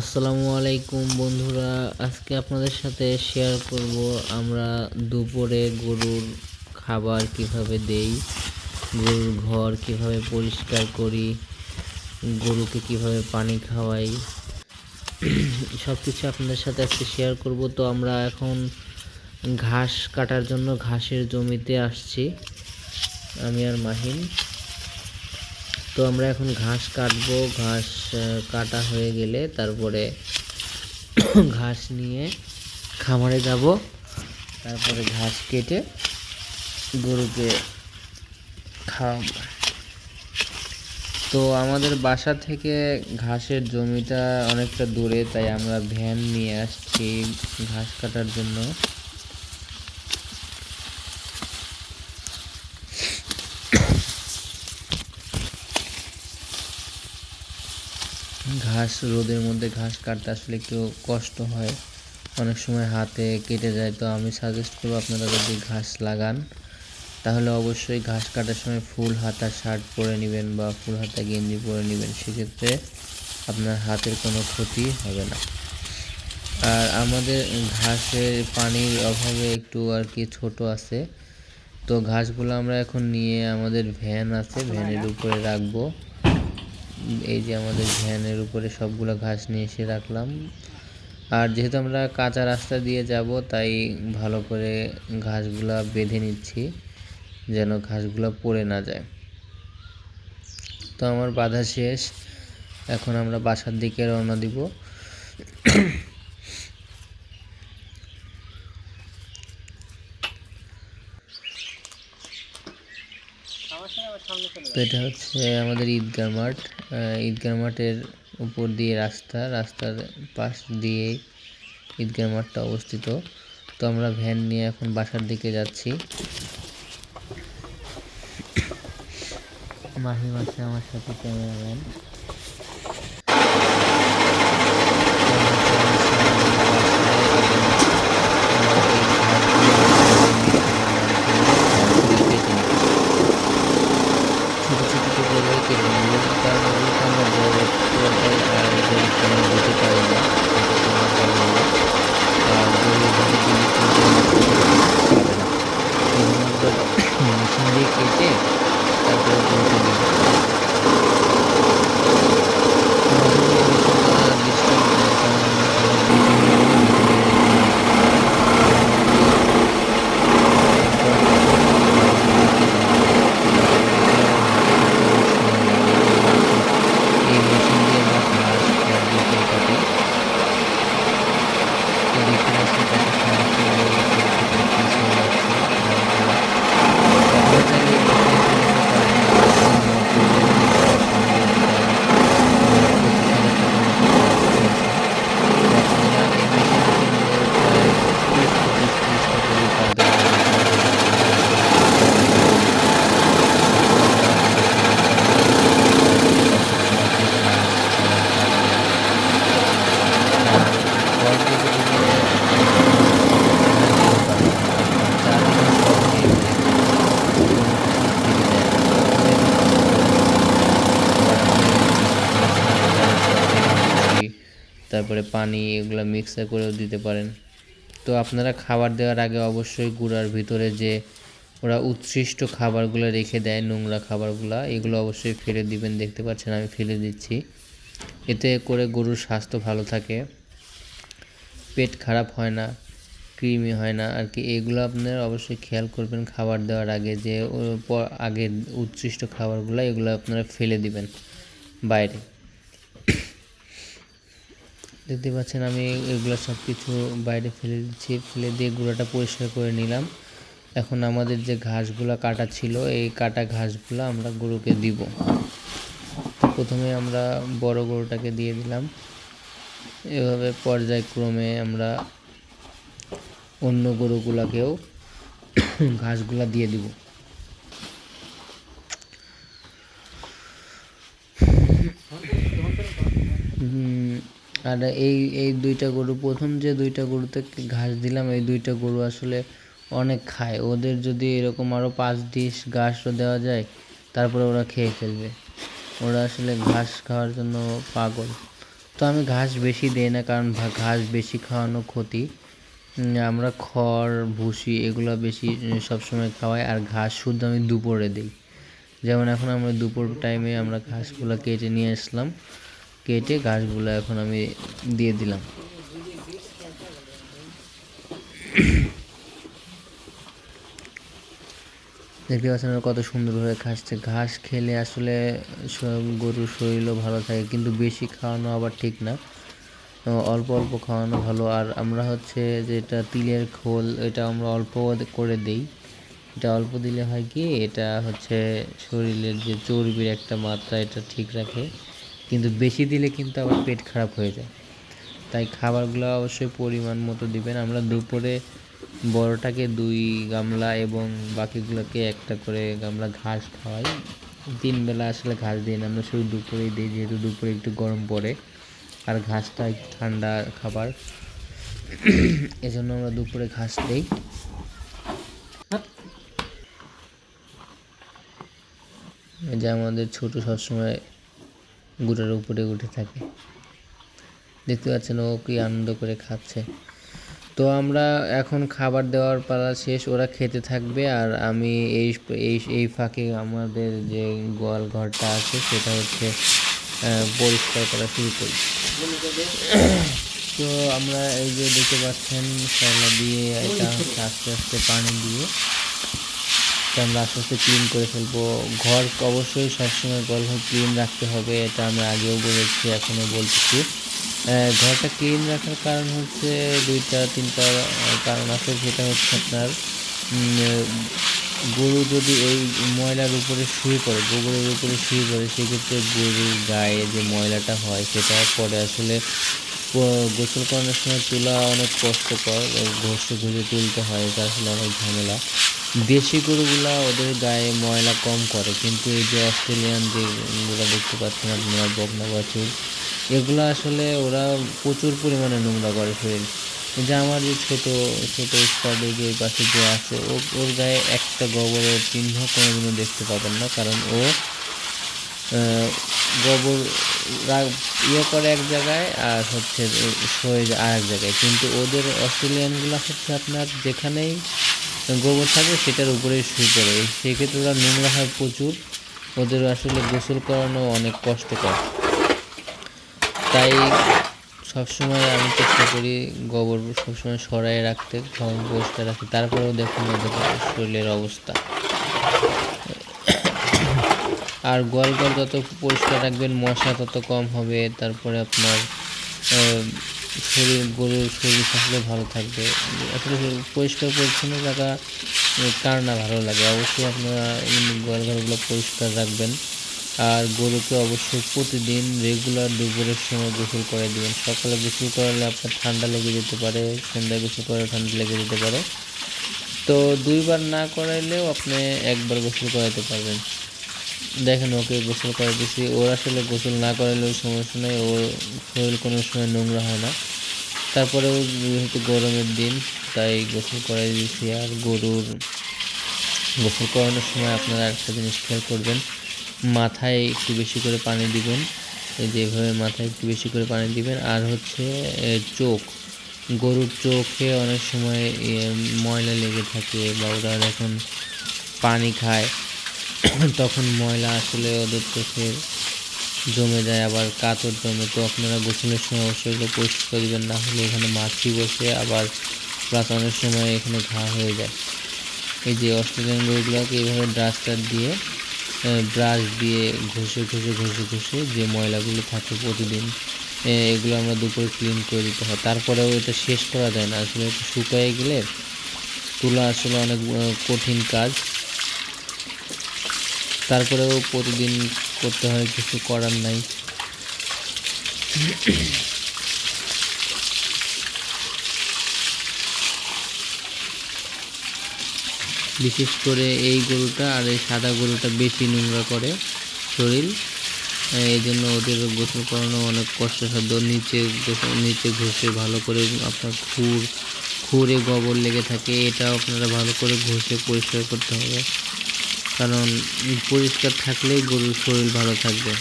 আসসালামু আলাইকুম বন্ধুরা, আজকে আপনাদের সাথে শেয়ার করব আমরা দুপুরে গরুর খাবার কীভাবে দেই, গরুর ঘর কীভাবে পরিষ্কার করি, গরুকে কীভাবে পানি খাওয়াই সব কিছু আপনাদের সাথে আজকে শেয়ার করব। তো আমরা এখন ঘাস কাটার জন্য ঘাসের জমিতে আসছি, আমি আর মাহিন। তো আমরা এখন ঘাস কাটবো, ঘাস কাটা হয়ে গেলে তারপরে ঘাস নিয়ে খামারে যাব। তারপরে ঘাস কেটে গরুকে খাওয়াবো। তো আমাদের বাসা থেকে ঘাসের জমিটা অনেকটা দূরে, তাই আমরা ভ্যান নিয়ে আসছি ঘাস কাটার জন্য। ঘাস, রোদের মধ্যে ঘাস কাটতে আসলে একটু কষ্ট হয়। অনেক সময় হাতে কেটে যায়, তো আমি সাজেস্ট করব আপনারা যদি ঘাস লাগান, তাহলে অবশ্যই ঘাস কাটার সময় ফুল হাতা শার্ট পরে নেবেন বা ফুল হাতা গেঞ্জি পরে নেবেন, সেক্ষেত্রে আপনার হাতের কোনো ক্ষতি হবে না। আর আমাদের ঘাসের পানির অভাবে একটু আর কি ছোট আছে, তো ঘাসগুলো আমরা এখন নিয়ে আমাদের ভ্যান আছে, ভ্যানের উপরে রাখব। এই যে আমাদের ভ্যানের উপরে সবগুলো ঘাস নিয়ে এসে রাখলাম। আর যেহেতু আমরা কাঁচা রাস্তা দিয়ে যাব, তাই ভালো করে ঘাসগুলা বেঁধে নিচ্ছি, যেন ঘাসগুলো পড়ে না যায়। তো আমার বাধা শেষ। এখন আমরা বাসার দিকে রওনা দিব। তো এটা হচ্ছে আমাদের ঈদগাহ মাঠ। ঈদগাহ মাঠের উপর দিয়ে রাস্তা, রাস্তার পাশ দিয়ে ঈদগাহ মাঠটা অবস্থিত। তো আমরা ভ্যান নিয়ে এখন বাসার দিকে যাচ্ছি। মাহি মাসে আমার সাথে ক্যামেরাম্যান ছোট ছোট টুকরো কেটে নিলাম তার মধ্যে তো আমরা বড় পুরোটাই আর গরু কোনো দিতে পারি না এটা তো আমার ভালো লাগে আর গরু যদি দিলে কেউ খাবে না এই জন্য আমরা মেশিন দিয়ে কেটে তারপরে গরুকে দিই এই মেশিন দিয়ে আমরা ঘাস আর বিকেল কাটি তো দেখতে পাচ্ছি কত সমস্যা হয়ে গেছে সেটা পিছিয়ে যাচ্ছে ঘাসগুলো। আপনারা চাইলে এই মেশিনে ফেলে দিতে পারেন, বা কোনো পূর্বে যদি পঁচিশ হাজার টাকার মতো খরচ হয়েছে। তো আপনারা এই মেশিনটা কিনলে প্রায় তিরিশ থেকে পঁয়ত্রিশটা করে পার তারপরে পানি এগুলো মিক্সার করেও দিতে পারেন। তো আপনারা খাবার দেওয়ার আগে অবশ্যই গুঁড়ার ভিতরে যে ওরা উৎসৃষ্ট খাবারগুলো রেখে দেয়, নোংরা খাবারগুলো, এগুলো অবশ্যই ফেলে দিবেন। দেখতে পাচ্ছেন আমি ফেলে দিচ্ছি। এতে করে গরুর স্বাস্থ্য ভালো থাকে। পেট খারাপ হয় না, কৃমি হয় না। আর কি এগুলো আপনারা অবশ্যই খেয়াল করবেন খাবার দেওয়ার আগে যে আগে উচ্ছিষ্ট খাবারগুলো এগুলো আপনারা ফেলে দিবেন বাইরে। দেখতে পাচ্ছেন আমি এগুলো সব কিছু বাইরে ফেলে দিচ্ছি। ফেলে দিয়ে গুঁড়াটা পরিষ্কার করে নিলাম। এখন আমাদের যে ঘাসগুলো কাটা ছিল, এই কাটা ঘাসগুলো আমরা গরুকে দিব। প্রথমে আমরা বড় গরুটাকে দিয়ে দিলাম। এভাবে পর্যায়ক্রমে আমরা অন্য গরুগুলাকেও ঘাসগুলা দিয়ে দিব। আর এই এই দুইটা গরু, প্রথম যে দুইটা গরুতে ঘাস দিলাম, এই দুইটা গরু আসলে অনেক খায়। ওদের যদি এরকম আরও পাঁচ ডিশ ঘাসও দেওয়া যায়, তারপরে ওরা খেয়ে ফেলবে। ওরা আসলে ঘাস খাওয়ার জন্য পাগল। তো আমি ঘাস বেশি দিই না, কারণ ঘাস বেশি খাওয়ানো ক্ষতি। আমরা খড়, ভুসি এগুলো বেশি সবসময় খাওয়াই, আর ঘাস শুদ্ধ আমি দুপুরে দিই। যেমন এখন আমরা দুপুর টাইমে আমরা ঘাসগুলো কেটে নিয়ে আসলাম। কেটে ঘাসগুলো এখন আমি দিয়ে দিলাম। দেখতে পাচ্ছেন কত সুন্দরভাবে খাচ্ছে। ঘাস খেলে আসলে গরুর শরীরও ভালো থাকে, কিন্তু বেশি খাওয়ানো আবার ঠিক না। অল্প অল্প খাওয়ানো ভালো। আর আমরা হচ্ছে যেটা তিলের খোল, এটা আমরা অল্প করে দেই। এটা অল্প দিলে হয় কি, এটা হচ্ছে শরীরের যে চর্বির একটা মাত্রা, এটা ঠিক রাখে। কিন্তু বেশি দিলে কিন্তু আবার পেট খারাপ হয়ে যায়। তাই খাবারগুলো অবশ্যই পরিমাণ মতো দিবেন। আমরা দুপুরে বড়টাকে দুই গামলা এবং বাকিগুলোকে একটা করে গামলা ঘাস খাওয়াই। তিন বেলা আসলে ঘাস দিই না, আমরা শুধু দুপুরেই দিই, যেহেতু দুপুরে একটু গরম পড়ে। আর ঘাসটা একটু ঠান্ডা খাবার। এজন্য আমরা দুপুরে ঘাস দিই। যে আমাদের ছোট সবসময় গুড়ের উপরে উঠে থাকে। দেখতে পাচ্ছেন ও কি আনন্দ করে খাচ্ছে। তো আমরা এখন খাবার দেওয়ার পালা শেষ, ওরা খেতে থাকবে আর আমি এই এই এই ফাঁকে আমাদের যে গোয়াল ঘরটা আছে, সেটা হচ্ছে পরিষ্কার করা শুরু করি। তো আমরা এই যে দেখতে পাচ্ছেন শ্যালা দিয়ে এটা আস্তে আস্তে পানি দিয়ে তো আমরা আস্তে আস্তে ক্লিন করে ফেলব। ঘর অবশ্যই সবসময় গল্প ক্লিন রাখতে হবে এটা আমরা আগেও বলেছি এখনও বলতেছি। আহ, ঘরটা ক্লিন রাখার কারণ হচ্ছে দুইটা তিনটা কারণ আছে সেটা হচ্ছে আপনার গরু যদি এই ময়লার উপরে শুয়ে পড়ে গোবরের উপরে শুয়ে পড়ে সেক্ষেত্রে গরুর গায়ে যে ময়লাটা হয় সেটা পরে আসলে গোসল করানোর সময় তোলা অনেক কষ্টকর ঘষে ঘষে তুলতে হয় এটা আসলে অনেক ঝামেলা। দেশি গরুগুলা ওদের গায়ে ময়লা কম করে, কিন্তু এই যে অস্ট্রেলিয়ান যেগুলো দেখতে পাচ্ছেন আপনারা, বকনা বাছুর এগুলো আসলে ওরা প্রচুর পরিমাণে নোংরা করে শরীর। যে আমার যে ছোটো ছোটো স্টাডি যে পাশে যে আছে, ও, ওর গায়ে একটা গোবরের চিহ্ন কোনোদিনও দেখতে পাবেন না, কারণ ও গোবর ইয়ে করে এক জায়গায় আর হচ্ছে যায় আর এক জায়গায়। কিন্তু ওদের অস্ট্রেলিয়ানগুলো হচ্ছে আপনার যেখানেই গোবর থাকে, সেটার উপরেই শুয়ে পড়ে। সেক্ষেত্রে ওরা নোংরা হয় প্রচুর। ওদের আসলে গোসল করানো অনেক কষ্টকর। তাই সবসময় আমি চেষ্টা করি গোবর সবসময় সরাই রাখতে ঘর পরিষ্কার রাখতে। তারপরেও দেখুন ওদের শরীরের অবস্থা। আর গোয়ালঘর যত পরিষ্কার রাখবেন, মশা তত কম হবে। তারপরে আপনার শরীর, গরুর শরীর স্বাস্থ্য ভালো থাকবে। আসলে পরিষ্কার, পরিচ্ছন্ন জায়গা কার না ভালো লাগে? অবশ্যই আপনারা গোয়ালঘরগুলো পরিষ্কার রাখবেন। আর গরুকে অবশ্যই প্রতিদিন রেগুলার দুপুরের সময় গোসল করে দিবেন। সকালে গোসল করালে আপনার ঠান্ডা লেগে যেতে পারে, সন্ধ্যায় গোসল করালে ঠান্ডা লেগে যেতে পারে। তো দুইবার না করাইলেও আপনি একবার গোসল করাতে পারবেন। দেখেন, ওকে গোসল করে দিছি। ওর আসলে গোসল না করালেও সমস্যা নেই। ওর শরীর কোনো সময় নোংরা হয় না। তারপরেও যেহেতু গরমের দিন, তাই গোসল করাই দিয়েছি আর গরুর গোসল করানোর সময় আপনারা একটা জিনিস খেয়াল করবেন, মাথায় একটু বেশি করে পানি দিবেন। এই যে এভাবে মাথায় একটু বেশি করে পানি দিবেন। আর হচ্ছে চোখ। গরুর চোখে অনেক সময় ময়লা লেগে থাকে বা ওরা এখন পানি খায় তখন ময়লা আসলে ওদের চোখে জমে যায়, আবার কাতর জমে। তো আপনারা গোসলের সময় অবশ্যই এগুলো পরিষ্কার করে দেবেন না হলে এখানে মাছি বসে আবার প্লাস অনেক সময় এখানে ঘা হয়ে যায়। এই যে অস্ট্রেলিয়ান গরুগুলোকে এইভাবে ডাস্টার দিয়ে ব্রাশ দিয়ে ঘষে ঘষে ঘষে ঘষে যে ময়লাগুলো থাকে প্রতিদিন এগুলো আমরা দুপুরে ক্লিন করে দিতে হয়। তারপরেও এটা শেষ করা যায় না। আসলে শুকায় গেলে তোলা আসলে অনেক কঠিন কাজ। তারপরেও প্রতিদিন করতে হয়, কিছু করার নাই। বিশেষ করে এই গরুটা আর এই সাদা গরুটা বেশি নোংরা করে শরীর। এই জন্য ওদের গোসল করানো অনেক কষ্টসাধ্য। নিচে নিচে ঘষে ভালো করে আপনার খুর, খুরে গোবর লেগে থাকে, এটাও আপনারা ভালো করে ঘষে পরিষ্কার করতে হবে। কারণ পরিষ্কার থাকলেই গরুর শরীর ভালো থাকবে।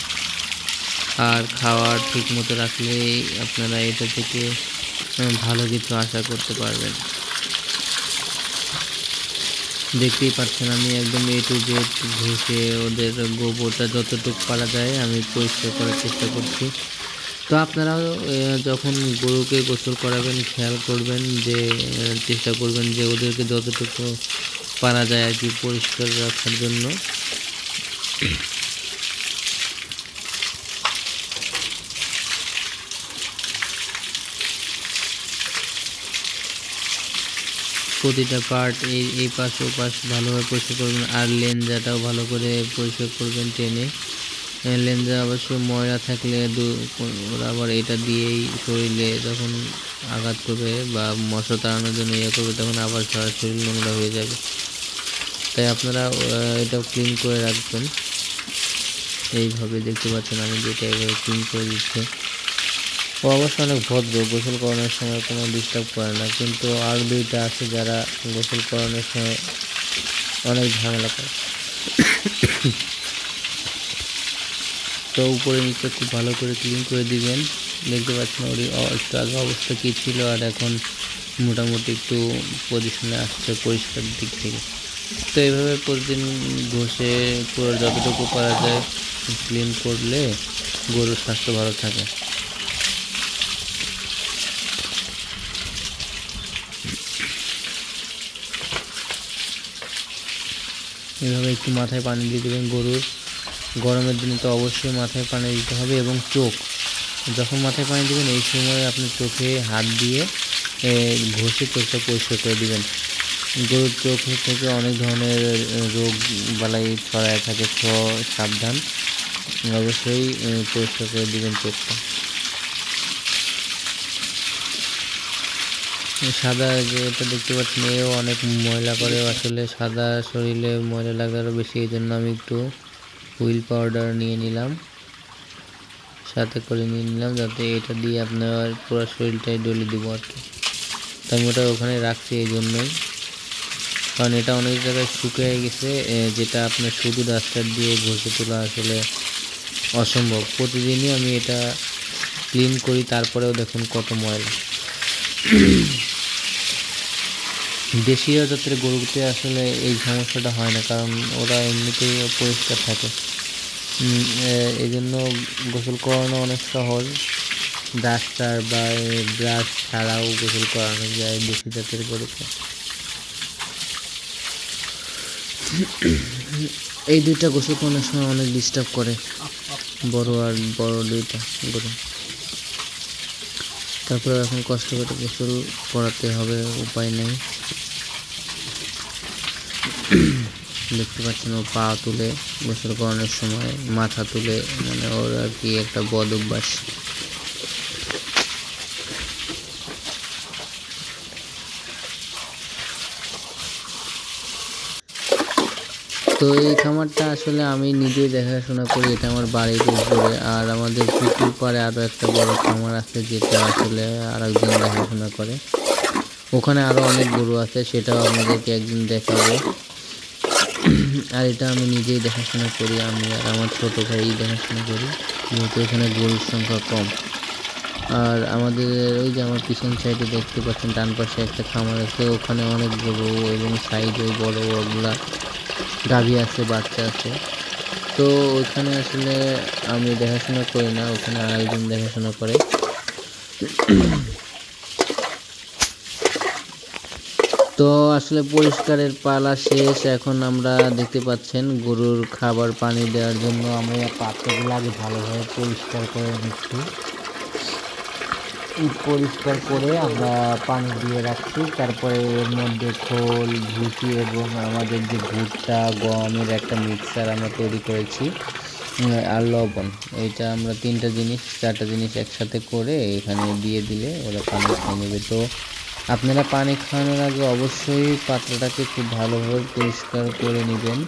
আর খাওয়ার ঠিক মতো রাখলেই আপনারা এটা থেকে ভালো কিছু আশা করতে পারবেন। দেখতেই পাচ্ছেন আমি একদম এ টু জেড ঘষে ওদের গোবরটা যতটুকু পারা যায় আমি পরিষ্কার করার চেষ্টা করছি। তো আপনারাও যখন গরুকে গোসল করাবেন, খেয়াল করবেন যে চেষ্টা করবেন যে ওদেরকে যতটুকু পারা যায় আর কি পরিষ্কার রাখার জন্য। প্রতিটা পার্ট এই এই পাশ ও পাশ ভালোভাবে পরিষ্কার করবেন, আর লেঞ্জাটাও ভালো করে পরিষ্কার করবেন টেনে। আহ, লেঞ্জা অবশ্য ময়লা থাকলে দু- আবার এটা দিয়েই শরীরে যখন আঘাত করবে বা মশা তাড়ানোর জন্য ইয়ে করবে তখন আবার সারা শরীর নোংরা হয়ে যাবে। তাই আপনারা এটাও ক্লিন করে রাখবেন। এইভাবে দেখতে পাচ্ছেন আমি যেটা এইভাবে ক্লিন করে দিচ্ছি। ও অবশ্য অনেক ভদ্র গোসল করানোর সময় কোনো ডিস্টার্ব করে না কিন্তু আর দুইটা আছে যারা গোসল করানোর সময় অনেক ঝামেলা করে। তো উপরে নিচে খুব ভালো করে ক্লিন করে দিবেন। দেখতে পাচ্ছেন ওর একটু আগে অবস্থা কী ছিল আর এখন মোটামুটি একটু পজিশনে আসছে পরিষ্কার দিক থেকে। তো এইভাবে প্রতিদিন ঘষে পুরো যতটুকু পারা যায় ক্লিন করলে গরুর স্বাস্থ্য ভালো থাকে। এভাবে একটু মাথায় পানি দিয়ে দেবেন গরুর। গরমের দিনে তো অবশ্যই মাথায় পানি দিতে হবে এবং চোখ। যখন মাথায় পানি দেবেন, এই সময় আপনি চোখে হাত দিয়ে ঘষে চোখটা পরিষ্কার করে দিবেন। গরুর চোখ থেকে অনেক ধরনের রোগ বালাই ছড়ায় থাকে সাবধান। অবশ্যই পরিষ্কার করে দিবেন চোখটা। সাদা যেটা দেখতে পাচ্ছেন, এও অনেক ময়লা করে আসলে সাদা শরীরে ময়লা লাগে আরও বেশি, এই জন্য আমি একটু হুইল পাউডার নিয়ে নিলাম। সাথে করে নিয়ে নিলাম যাতে এটা দিয়ে আপনার পুরো শরীরটাই ডলে দেবো আর কি। আমি ওটা ওখানে রাখছি এই জন্যই কারণ এটা অনেক জায়গায় শুকিয়ে গেছে যেটা আপনার শুধু ডাস্টার দিয়ে ঘষে তোলা আসলে অসম্ভব। প্রতিদিনই আমি এটা ক্লিন করি, তারপরেও দেখুন কত ময়লা। দেশীয় জাতের গরুতে আসলে এই সমস্যাটা হয় না, কারণ ওরা এমনিতেই পরিষ্কার থাকে। এই জন্য গোসল করানো অনেক সহজ। ডাস্টার বা ব্রাশ ছাড়াও গোসল করানো যায় দেশি জাতের গরুকে এই দুইটা গোসল করানোর সময় অনেক ডিস্টার্ব করে, বড় আর বড় দুইটা গরু। তারপরে এখন কষ্ট করে গোসল করাতে হবে, উপায় নেই। দেখতে পাচ্ছেন ও পা তুলে গোসল করানোর সময় মাথা তুলে মানে ওর আর কি একটা বদ অভ্যাস। তো এই খামারটা আসলে আমি নিজেই দেখাশোনা করি, এটা আমার বাড়ির উপরে। আর আমাদের পুকুর পাড়ে আরও একটা বড় খামার আছে, যেটা আসলে আর একজন দেখাশোনা করে। ওখানে আরও অনেক গরু আছে, সেটাও আপনাদেরকে একদিন দেখাবো। আর এটা আমি নিজেই দেখাশোনা করি, আমি আর আমার ছোটো ভাই দেখাশোনা করি, যেহেতু এখানে গরুর সংখ্যা কম। আর আমাদের ওই যে আমার পিছন সাইডে দেখতে পাচ্ছেন, ডান পাশে একটা খামার আছে, ওখানে অনেক গরু এবং সাইডে বড় বড়গুলা। গাভী আছে, বাচ্চা আছে। তো ওইখানে আসলে আমি দেখাশোনা করি না, ওখানে আরেকজন দেখাশোনা করে। তো আসলে পরিষ্কারের পালা শেষ, এখন আমরা দেখতে পাচ্ছেন গরুর খাবার পানি দেওয়ার জন্য আমরা পাত্রগুলো আগে ভালোভাবে পরিষ্কার করে নিচ্ছি। এই পরিষ্কার করে আমরা পানি দিয়ে রাখছি। তারপরে এর মধ্যে খোল ভুসি এবং আমাদের যে ভুট্টা গমের একটা মিক্সার আমরা তৈরি করেছি আর লবণ। এইটা আমরা তিনটা জিনিস, চারটা জিনিস একসাথে করে এখানে দিয়ে দিলে ওরা পানি খেয়ে নেবে। তো আপনারা পানি খাওয়ানোর আগে অবশ্যই পাত্রটাকে খুব ভালোভাবে পরিষ্কার করে নেবেন।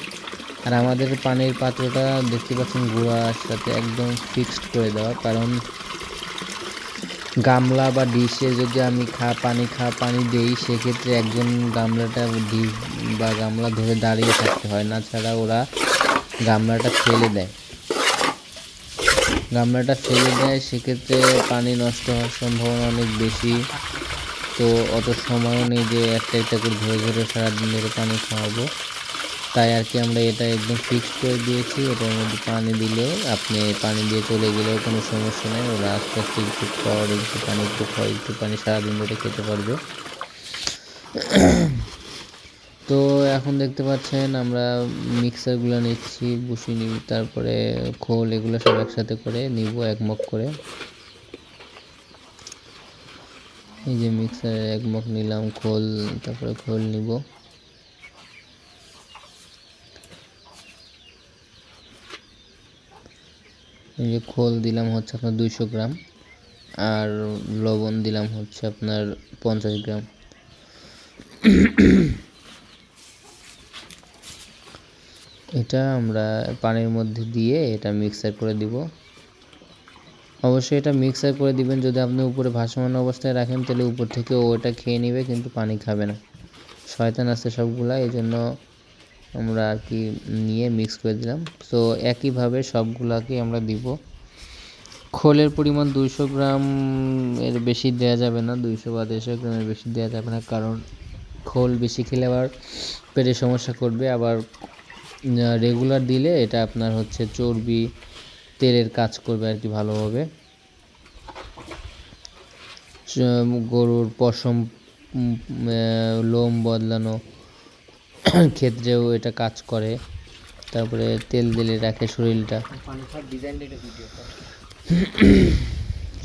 আর আমাদের পানির পাত্রটা দেখতে পাচ্ছেন গুঁড়ার সাথে একদম ফিক্সড করে দেওয়া, কারণ গামলা বা ডিশে যদি আমি খা, পানি খা, পানি দেই, সেক্ষেত্রে একজন গামলাটা ডিশ বা গামলা ধরে দাঁড়িয়ে থাকতে হয়। না ছাড়া ওরা গামলাটা ফেলে দেয়। গামলাটা ফেলে দেয়, সেক্ষেত্রে পানি নষ্ট হওয়ার সম্ভাবনা অনেক বেশি। তো অত সময়ও নেই যে একটা একটা করে ধরে ধরে সারাদিন ধরে পানি খাওয়াবো। তাই আর কি আমরা এটা একদম ফিক্স করে দিয়েছি। এটার মধ্যে পানি দিলেও আপনি পানি দিয়ে চলে গেলেও কোনো সমস্যা নেই। ওরা আস্তে আস্তে একটু খড় একটু পানি, একটু খড় একটু পানি সারাদিন ধরে খেতে পারবে। তো এখন দেখতে পাচ্ছেন আমরা মিক্সারগুলো নিচ্ছি বসি নিব। তারপরে খোল এগুলো সব একসাথে করে নিব একমক করে। এই যে মিক্সারে একমক নিলাম, খোল, তারপরে খোল নিব। এই যে খোল দিলাম হচ্ছে আপনার দুইশো গ্রাম আর লবণ দিলাম হচ্ছে আপনার পঞ্চাশ গ্রাম। এটা আমরা পানির মধ্যে দিয়ে এটা মিক্সার করে দিব। অবশ্যই এটা মিক্সার করে দিবেন, যদি আপনি উপরে ভাসমান অবস্থায় রাখেন তাহলে উপর থেকে ও এটা খেয়ে নেবে, কিন্তু পানি খাবে না। শয়তান আছে সবগুলা এই জন্য আমরা আর কি নিয়ে মিক্স করে দিলাম। তো একইভাবে সবগুলাকে আমরা দিব। খোলের পরিমাণ দুইশো গ্রাম এর বেশি দেওয়া যাবে না। দুইশো বা দেড়শো গ্রামের বেশি দেওয়া যাবে না। কারণ খোল বেশি খেলে আবার পেটে সমস্যা করবে। আবার রেগুলার দিলে এটা আপনার হচ্ছে চর্বি, তেলের কাজ করবে আর কি ভালোভাবে। গরুর পশম লোম বদলানো ক্ষেত্রেও এটা কাজ করে। তারপরে তেল দিলে রাখে শরীরটা।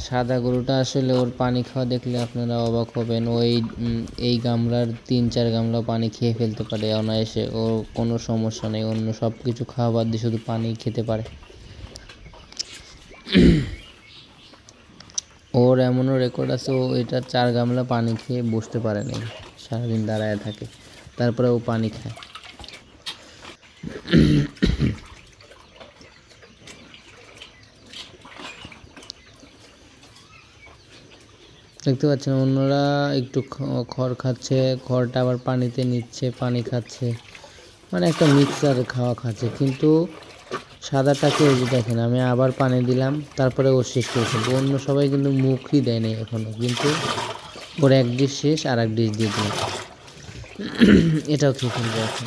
সাদা গরুটা আসলে ওর পানি খাওয়া দেখলে আপনারা অবাক হবেন। ওই এই গামলার তিন, চার গামলা পানি খেয়ে ফেলতে পারে অনায়াসে। ওর কোনো সমস্যা নেই, অন্য সব কিছু খাওয়া বাদ দিয়ে শুধু পানি খেতে পারে। ওর এমনও রেকর্ড আছে, ও এটা চার গামলা পানি খেয়ে বসতে পারে নাই, সারাদিন দাঁড়ায় থাকে। তারপরে ও পানি খায়। দেখতে পাচ্ছেন, অন্যরা একটু খড় খাচ্ছে, খড়টা আবার পানিতে নিচ্ছে, পানি খাচ্ছে। মানে একটা মিক্সার খাওয়া খাচ্ছে। কিন্তু সাদাটাকে এই যে দেখেন, আমি আবার পানি দিলাম, তারপরে ও শেষ করেছে অন্য সবাই কিন্তু মুখই দেয়নি এখনও কিন্তু ওর এক ডিশ শেষ আর এক ডিশ দিয়ে দিলাম। এটাও খেয়ে ফেলবে এখন।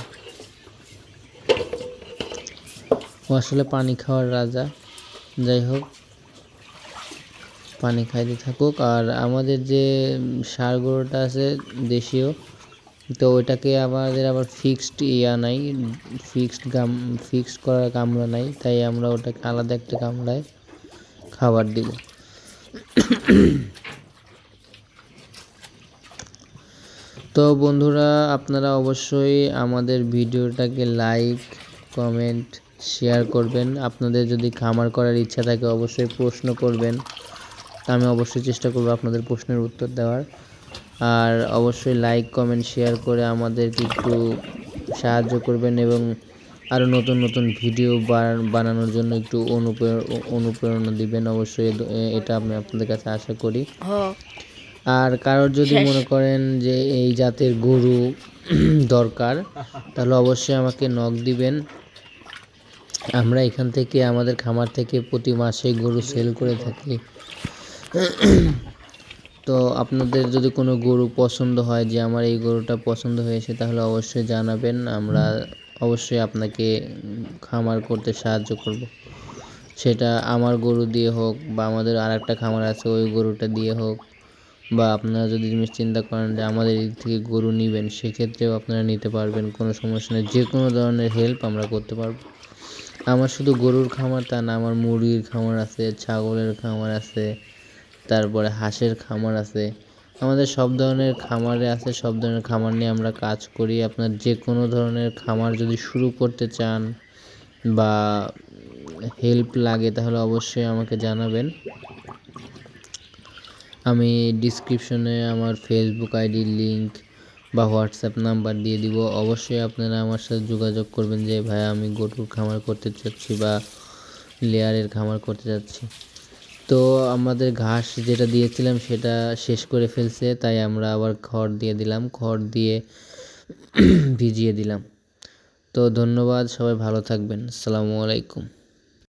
ও আসলে পানি খাওয়ার রাজা। যাই হোক, পানি খাইতে থাকুক। আর আমাদের যে সার গরুটা আছে দেশীয়, তো ওইটাকে আমাদের আবার ফিক্সড ইয়া নাই ফিক্সড গাম ফিক্সড করার কামড়া নাই, তাই আমরা ওটাকে আলাদা একটা কামড়ায় খাবার দিব। তো বন্ধুরা, আপনারা অবশ্যই আমাদের ভিডিওটাকে লাইক কমেন্ট শেয়ার করবেন। আপনাদের যদি খামার করার ইচ্ছা থাকে, অবশ্যই প্রশ্ন করবেন। আমি অবশ্যই চেষ্টা করব আপনাদের প্রশ্নের উত্তর দেওয়ার। আর অবশ্যই লাইক কমেন্ট শেয়ার করে আমাদেরকে একটু সাহায্য করবেন এবং আরও নতুন নতুন ভিডিও বানানোর জন্য একটু অনুপ্রেরণা দিবেন। অবশ্যই এটা আমি আপনাদের কাছে আশা করি। আর কারোর যদি মনে করেন যে এই জাতের গরু দরকার তাহলে অবশ্যই আমাকে নখ দিবেন। আমরা এখান থেকে আমাদের খামার থেকে প্রতি মাসে গরু সেল করে থাকি। তো আপনাদের যদি কোনো গরু পছন্দ হয় যে আমার এই গরুটা পছন্দ হয়েছে তাহলে অবশ্যই জানাবেন। আমরা অবশ্যই আপনাকে খামার করতে সাহায্য করব। সেটা আমার গরু দিয়ে হোক বা আমাদের আর একটা খামার আছে ওই গরুটা দিয়ে হোক। বা আপনারা যদি জিনিস চিন্তা করেন যে আমাদের দিক থেকে গরু নেবেন, সেক্ষেত্রেও আপনারা নিতে পারবেন। কোনো সমস্যা নেই, যে কোনো ধরনের হেল্প আমরা করতে পারব। আমার শুধু গরুর খামার তা না, আমার মুরগির খামার আছে, ছাগলের খামার আছে, তারপরে হাঁসের খামার আছে। আমাদের সব ধরনের খামারে আছে, সব ধরনের খামার নিয়ে আমরা কাজ করি। আপনার যে কোনো ধরনের খামার যদি শুরু করতে চান বা হেল্প লাগে, তাহলে অবশ্যই আমাকে জানাবেন। আমি ডিসক্রিপশনে আমার ফেসবুক আইডির লিঙ্ক বা হোয়াটসঅ্যাপ নাম্বার দিয়ে দিব। অবশ্যই আপনারা আমার সাথে যোগাযোগ করবেন যে, ভাই, আমি গরুর খামার করতে চাচ্ছি বা লেয়ারের খামার করতে চাচ্ছি। তো আমাদের ঘাস যেটা দিয়েছিলাম, সেটা শেষ করে ফেলছে। তাই আমরা আবার খড় দিয়ে দিলাম। খড় দিয়ে ভিজিয়ে দিলাম। তো ধন্যবাদ। সবাই ভালো থাকবেন। আসসালামু আলাইকুম।